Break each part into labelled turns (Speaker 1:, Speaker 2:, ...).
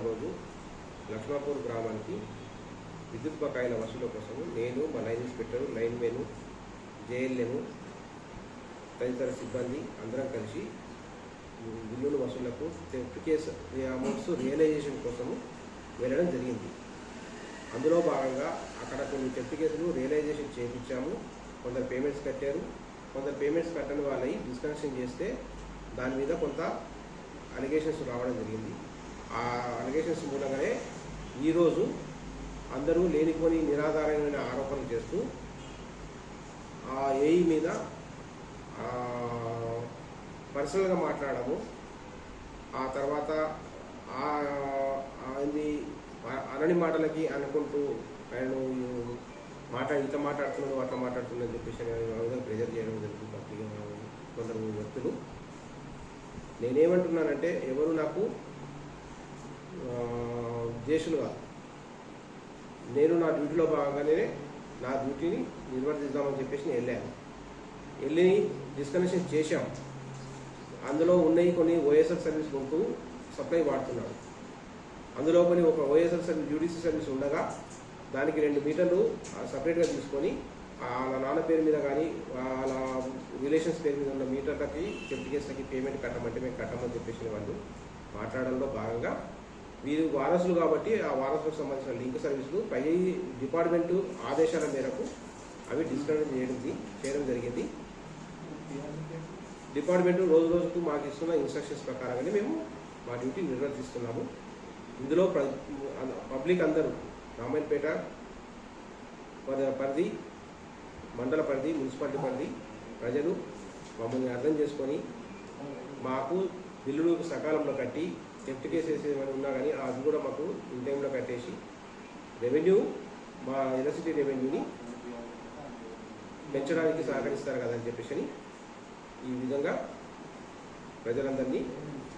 Speaker 1: లక్ష్మాపూర్ గ్రామానికి విద్యుత్ బకాయిల వసూలు కోసము నేను మా line inspector linemen JLM తదితర సిబ్బంది అందరం కలిసి బిల్లుల వసూళ్ళకు థెఫ్ట్ కేసు అమౌంట్స్ రియలైజేషన్ కోసము వెళ్ళడం జరిగింది. అందులో భాగంగా అక్కడ కొన్ని థెఫ్ట్ కేసులు రియలైజేషన్ చేయించాము. కొందరు పేమెంట్స్ కట్టారు. కొందరు పేమెంట్స్ కట్టని వాళ్ళని డిస్కనెక్షన్ చేస్తే దాని మీద కొంత అలిగేషన్స్ రావడం జరిగింది. ఆ అలిగేషన్స్ మూలంగానే ఈరోజు అందరూ లేనిపోని నిరాధారమైన ఆరోపణలు చేస్తూ ఆ ఏఈ మీద పర్సనల్గా మాట్లాడము. ఆ తర్వాత ఆ అది అనని మాటలకి అనుకుంటూ ఆయన మాట ఇంత మాట్లాడుతున్నాడు అట్లా మాట్లాడుతున్నాడు అని చెప్పేసి ఆయన విధంగా ప్రెజర్ చేయడం జరుగుతుంది. పబ్లిక్ కొందరు వ్యక్తులు. నేనేమంటున్నానంటే ఎవరు నాకు దేశులు కాదు. నేను నా డ్యూటీలో భాగంగానే నా డ్యూటీని నిర్వర్తిద్దామని చెప్పేసి నేను వెళ్ళాను. వెళ్ళి డిస్కనెక్షన్ చేశాం. అందులో ఉన్నాయి కొన్ని ఓఎస్ఎఫ్ సర్వీస్ ఉంటూ సప్లై వాడుతున్నాడు. అందులో కొన్ని ఒక ఓఎస్ఎఫ్ సర్వీస్ యూడీసీ సర్వీస్ ఉండగా దానికి రెండు మీటర్లు సపరేట్గా తీసుకొని వాళ్ళ నాన్న పేరు మీద కానీ వాళ్ళ రిలేషన్స్ పేరు మీద ఉన్న మీటర్లకి చెప్తికేసులకి పేమెంట్ కట్టమంటే మేము కట్టమని చెప్పేసి వాళ్ళు మాట్లాడడంలో భాగంగా వీరు వారసులు కాబట్టి ఆ వారసులకు సంబంధించిన లింక్ సర్వీసులు పై డిపార్ట్మెంటు ఆదేశాల మేరకు అవి డిస్కనెక్ట్ చేయడం చేయడం జరిగింది. డిపార్ట్మెంట్ రోజు రోజుకు మాకు ఇస్తున్న ఇన్స్ట్రక్షన్స్ ప్రకారంగానే మేము మా డ్యూటీ నిర్వర్తిస్తున్నాము. ఇందులో ప్ర పబ్లిక్ అందరూ రామాయణపేట పరిధి మండల పరిధి మున్సిపాలిటీ పరిధి ప్రజలు మమ్మల్ని అర్థం చేసుకొని మాకు బిల్లులు సకాలంలో కట్టి థెఫ్ట్ కేసెస్ ఏమైనా ఉన్నా కానీ అది కూడా మాకు ఇన్ టైంలో కట్టేసి రెవెన్యూ మా ఎలక్ట్రిసిటీ రెవెన్యూని పెంచడానికి సహకరిస్తారు కదా అని చెప్పేసి అని ఈ విధంగా ప్రజలందరినీ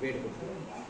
Speaker 1: వేడుకుంటున్నాం.